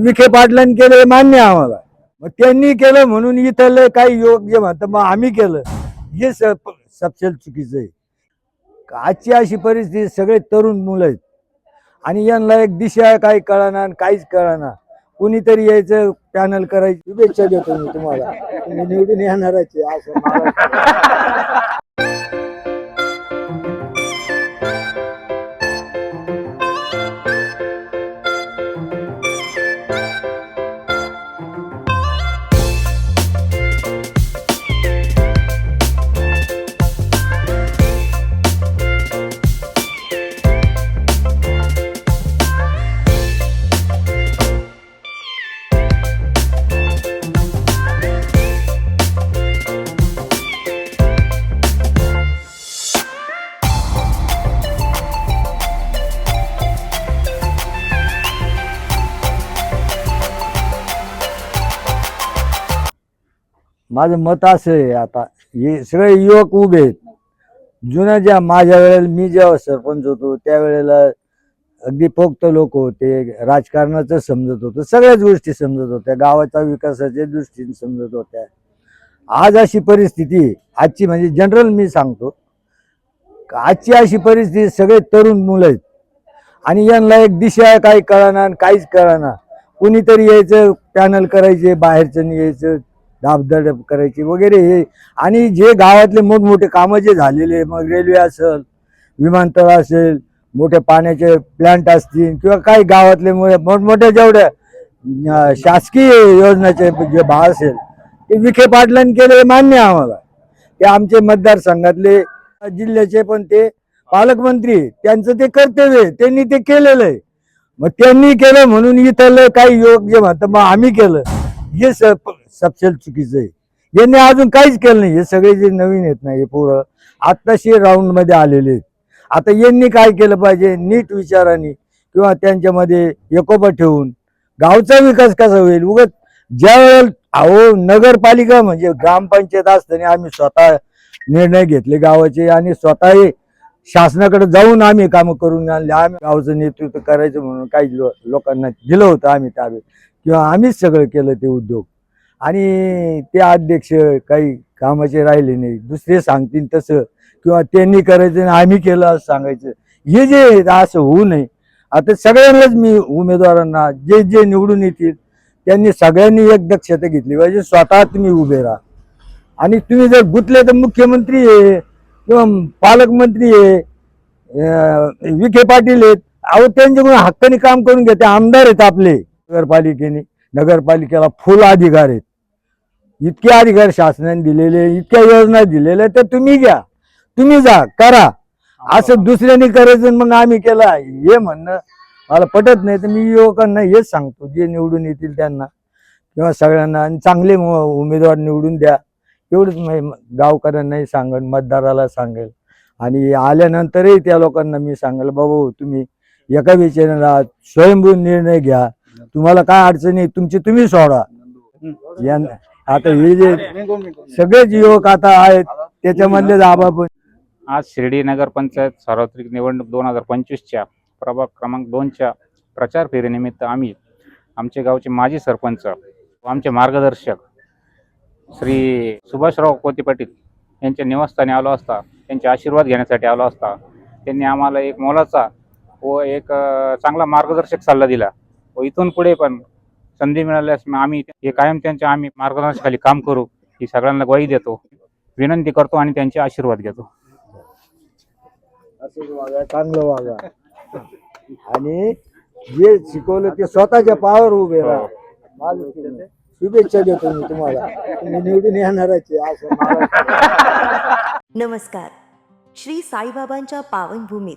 विखे पाटलांनी केलं हे मान्य आम्हाला. मग त्यांनी केलं म्हणून इथलं काही योग्य म्हणतं मग आम्ही केलं. हे स- सपशेल चुकीचं आहे. आजची अशी परिस्थिती सगळे तरुण मुलं आहेत. आणि यांना एक दिशा काही कळणार आणि काहीच कळणार कुणीतरी यायचं पॅनल करायची शुभेच्छा देतो मी तुम्हाला. तुम्ही निवडून येणारच आहे असं माझं मत असं आहे आता हे सगळे युवक उभे आहेत. जुन्या ज्या माझ्या वेळेला मी जेव्हा सरपंच होतो त्यावेळेला अगदी पोक्त लोक होते राजकारणाचं समजत होतं सगळ्याच गोष्टी समजत होत्या गावाच्या विकासाच्या दृष्टीने समजत होत्या. आज अशी परिस्थिती आजची म्हणजे जनरल मी सांगतो आजची अशी परिस्थिती सगळे तरुण मुलं आहेत. आणि यांना एक दिशा काही कळणार आणि काहीच कळना कुणीतरी यायचं पॅनल करायचे बाहेरचं यायचं दाबदडप करायची वगैरे हे. आणि जे गावातले मोठमोठे कामं जे झालेले मग रेल्वे असेल विमानतळ असेल मोठे पाण्याचे प्लांट असतील किंवा काही गावातले मोठमोठ्या जेवढ्या शासकीय योजनेचे जे भाग असेल ते विखे पाटलांनी केले मान्य आम्हाला. ते आमचे मतदारसंघातले जिल्ह्याचे पण ते पालकमंत्री त्यांचं ते कर्तव्य त्यांनी ते केलेलं आहे. मग त्यांनी केलं म्हणून इथलं काही योग जे म्हणतं मग आम्ही केलं. हे स- सपशेल चुकीचं आहे. यांनी अजून काहीच केलं नाही. हे सगळे जे नवीन आहेत ना हे पोरं आत्ताशी राऊंडमध्ये आलेले आहेत. आता यांनी काय केलं पाहिजे? नीट विचाराने किंवा त्यांच्यामध्ये एकोपा ठेवून गावचा विकास कसा होईल? उगत ज्या वेळेला अहो नगरपालिका म्हणजे ग्रामपंचायत असताना आम्ही स्वतः निर्णय घेतले गावाचे आणि स्वतः शासनाकडे जाऊन आम्ही कामं करून आणले. आम्ही गावचं नेतृत्व करायचं म्हणून काही लो- लोकांना दिलं होतं आम्ही ताब्यात किंवा आम्हीच सगळं केलं ते उद्योग. आणि ते अध्यक्ष काही कामाचे राहिले नाही. दुसरे सांगतील तसं किंवा त्यांनी करायचं आणि आम्ही केलं असं सांगायचं. हे जे असं होऊ नये. आता सगळ्यांनाच मी उमेदवारांना जे जे निवडून येतील त्यांनी सगळ्यांनी एक दक्षता घेतली पाहिजे. स्वतः तुम्ही उभे राहा. आणि तुम्ही जर गुतले तर मुख्यमंत्री आहे किंवा पालकमंत्री आहे विखे पाटील आहेत. अहो त्यांच्याकडून हक्काने काम करून घेते आमदार आहेत आपले. नगरपालिकेने नगरपालिकेला फुल अधिकार आहेत. इतके अधिकार शासनाने दिलेले इतक्या योजना दिलेल्या तर तुम्ही घ्या. तुम्ही जा करा. असं दुसऱ्यांनी करायचं मग आम्ही केला. हे म्हणणं मला पटत नाही तर मी युवकांना हेच सांगतो जे निवडून येतील त्यांना किंवा सगळ्यांना आणि चांगले उमेदवार निवडून द्या. एवढंच गावकऱ्यांनाही सांगेल मतदाराला सांगेल. आणि आल्यानंतरही त्या लोकांना मी सांगेल बाबा हो, तुम्ही एका विचाराने स्वयंभू निर्णय घ्या. तुम्हाला काय अडचणी तुमची तुम्ही सोडा. यां- आता हे जे सगळेच युवक आता आहेत त्याच्यामधले आबा पण आज शिर्डी नगर पंचायत सार्वत्रिक निवडणूक दोन हजार पंचवीसच्या प्रभाग क्रमांक दोनच्या प्रचार फेरीनिमित्त आम्ही आमचे गावचे माजी सरपंच व आमचे मार्गदर्शक श्री सुभाषराव कोती पाटील यांच्या निवासस्थानी आलो असता त्यांचे आशीर्वाद घेण्यासाठी आलो असता त्यांनी आम्हाला एक मोलाचा व एक अ, चांगला मार्गदर्शक सल्ला दिला. व इथून पुढे पण संधी मिळाल्यास मग आम्ही हे कायम त्यांच्या आम्ही मार्गदर्शनाखाली काम करू ही सगळ्यांना ग्वाही देतो विनंती करतो आणि त्यांचे आशीर्वाद घेतो. असंच वागा चांगलं वागा. आणि जे शिकवलं ते स्वतःच्या पावर उभे राहा. माझं ते नाही. शुभेच्छा देतो मी तुम्हाला. तुम्ही निवडून येणारच आहे असं मला नमस्कार. श्री साईबाबांच्या पावनभूमीत